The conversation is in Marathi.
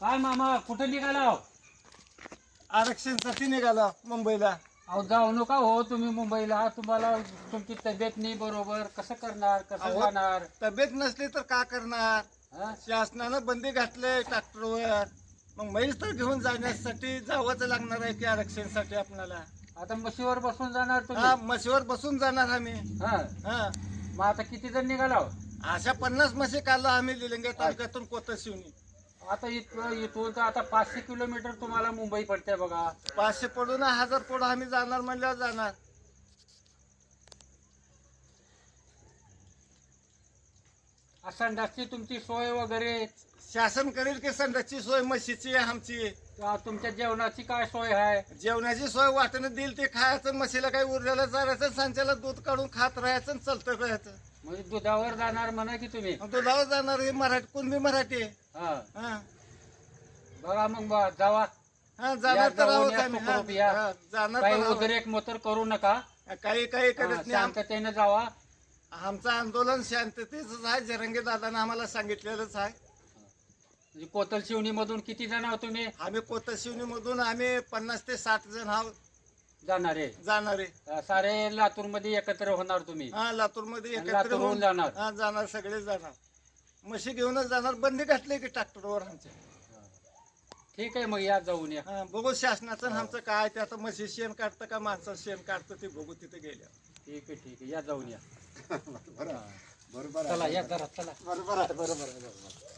काय मामा कुठे निघाला हो? आरक्षणसाठी निघाला मुंबईला. अहो जाऊ नका हो तुम्ही मुंबईला. तुम्हाला तुमची तब्येत नाही बरोबर. कसं करणार? कसं अहो. जाणार? तब्येत नसली तर का करणार? हा? शासनानं बंदी घातले ट्रॅक्टरवर. मग म्हैस तर घेऊन जाण्यासाठी जावंच लागणार आहे की आरक्षणसाठी आपल्याला. आता म्हशीवर बसून जाणार हा तुम्ही म्हशीवर बसून जाणार आम्ही. हा? हा. मग आता किती जण निघाला हो? अशा पन्नास म्हशी काढला आम्ही लिलिंगे तालुक्यातून कोतशिवनी. आता इथं इथून तर आता पाचशे किलोमीटर तुम्हाला मुंबई पडते बघा. पाचशे पडून हजार पडून आम्ही जाणार म्हणल्यावर जाणार. संडासची तुमची सोय वगैरे? शासन करेल की संडासची सोय म्हशीची आहे आमची तुमच्या जेवणाची काय सोय आहे? जेवणाची सोय वाटणं देईल ते खायचं म्हशीला काही उरलेलं चारायचं सांच्याला दूध काढून खात राहायचं आणि चालतं राहायचं म्हणजे दुधावर जाणार म्हणा की तुम्ही? दुधावर जाणार हे मराठी कुणबी मराठी आहे. हा. हा. बघा मग बा- जावा. हा या जाणार तर जाऊन आहोत या आम्ही. सुखरूप या. हा, जाणार काही तर आहोत. उद्रेक मोतर करू नका. काही काही हा, करत नाही आम- शांततेने जावा. आमचं आंदोलन शांततेच आहे. जरंगे दादानं आम्हाला सांगितलेलंच आहे. म्हणजे कोतल शिवणी मधून किती जण आहोत तुम्ही? आम्ही कोतशिवनी मधून आम्ही पन्नास ते साठ जण आहोत. जाणार. आहे जाणार. आहे अं, सारे लातूरमध्ये एकत्र होणार तुम्ही. हा लातूरमध्ये आणि एकत्र लातूरहून होऊन जाणार. हा जाणार सगळे जाणार. म्हशी घेऊनच जाणार. बंदी घातली की ट्रॅक्टरवर आमच्या ठीक आहे मग या जाऊन या. हा, बघू शासनाचं आणि आमचं काय ते. आता म्हशी शेण काढतं का माणसं शेण काढतं ते बघू तिथे गेल्या ठीक आहे ठीक आहे. या जाऊन या. बरोबर बरोबर चला या जरा चला. बरोबर आहे बरोबर आहे बरोबर